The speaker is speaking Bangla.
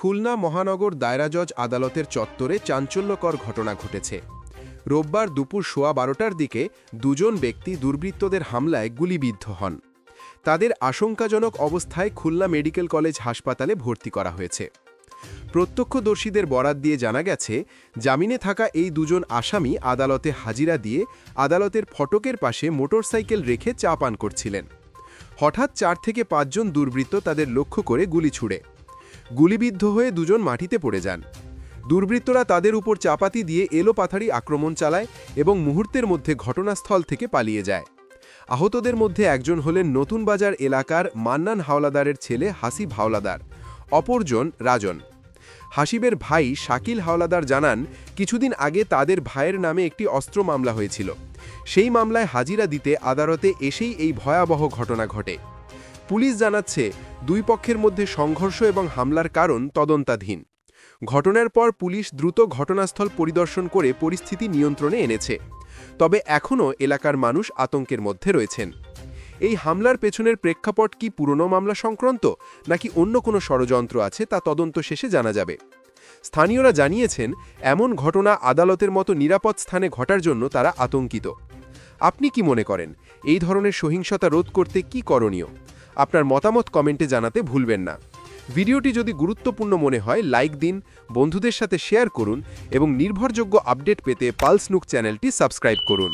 খুলনা মহানগর দায়রা জজ আদালতের চত্বরে চাঞ্চল্যকর ঘটনা ঘটেছে। রোববার দুপুর সোয়া বারোটার দিকে দুজন ব্যক্তি দুর্বৃত্তদের হামলায় গুলিবিদ্ধ হন। তাদের আশঙ্কাজনক অবস্থায় খুলনা মেডিকেল কলেজ হাসপাতালে ভর্তি করা হয়েছে। প্রত্যক্ষদর্শীদের বরাত দিয়ে জানা গেছে, জামিনে থাকা এই দুজন আসামি আদালতে হাজিরা দিয়ে আদালতের ফটকের পাশে মোটরসাইকেল রেখে চা পান করছিলেন। হঠাৎ চার থেকে পাঁচজন দুর্বৃত্ত তাদের লক্ষ্য করে গুলি ছুড়ে। গুলিবিদ্ধ হয়ে দুজন মাটিতে পড়ে যান। দুর্বৃত্তরা তাদের উপর চাপাতি দিয়ে এলোপাথারি আক্রমণ চালায় এবং মুহূর্তের মধ্যে ঘটনাস্থল থেকে পালিয়ে যায়। আহতদের মধ্যে একজন হলেন নতুন বাজার এলাকার মান্নান হাওলাদারের ছেলে হাসিব হাওলাদার, অপরজন রাজন। হাসিবের ভাই শাকিল হাওলাদার জানান, কিছুদিন আগে তাদের ভাইয়ের নামে একটি অস্ত্র মামলা হয়েছিল। সেই মামলায় হাজিরা দিতে আদালতে এসেই এই ভয়াবহ ঘটনা ঘটে। পুলিশ জানাচ্ছে দুই পক্ষের মধ্যে সংঘর্ষ এবং হামলার কারণ তদন্তাধীন। ঘটনার পর পুলিশ দ্রুত ঘটনাস্থল পরিদর্শন করে পরিস্থিতি নিয়ন্ত্রণে এনেছে। তবে এখনও এলাকার মানুষ আতঙ্কের মধ্যে রয়েছেন। এই হামলার পেছনের প্রেক্ষাপট কি পুরনো মামলা সংক্রান্ত, নাকি অন্য কোনো ষড়যন্ত্র আছে তা তদন্ত শেষে জানা যাবে। স্থানীয়রা জানিয়েছেন, এমন ঘটনা আদালতের মতো নিরাপদ স্থানে ঘটার জন্য তারা আতঙ্কিত। আপনি কি মনে করেন, এই ধরনের সহিংসতা রোধ করতে কি করণীয়? আপনার মতামত কমেন্টে জানাতে ভুলবেন না। ভিডিওটি যদি গুরুত্বপূর্ণ মনে হয়, লাইক দিন, বন্ধুদের সাথে শেয়ার করুন এবং নির্ভরযোগ্য আপডেট পেতে পালস নুক চ্যানেলটি সাবস্ক্রাইব করুন।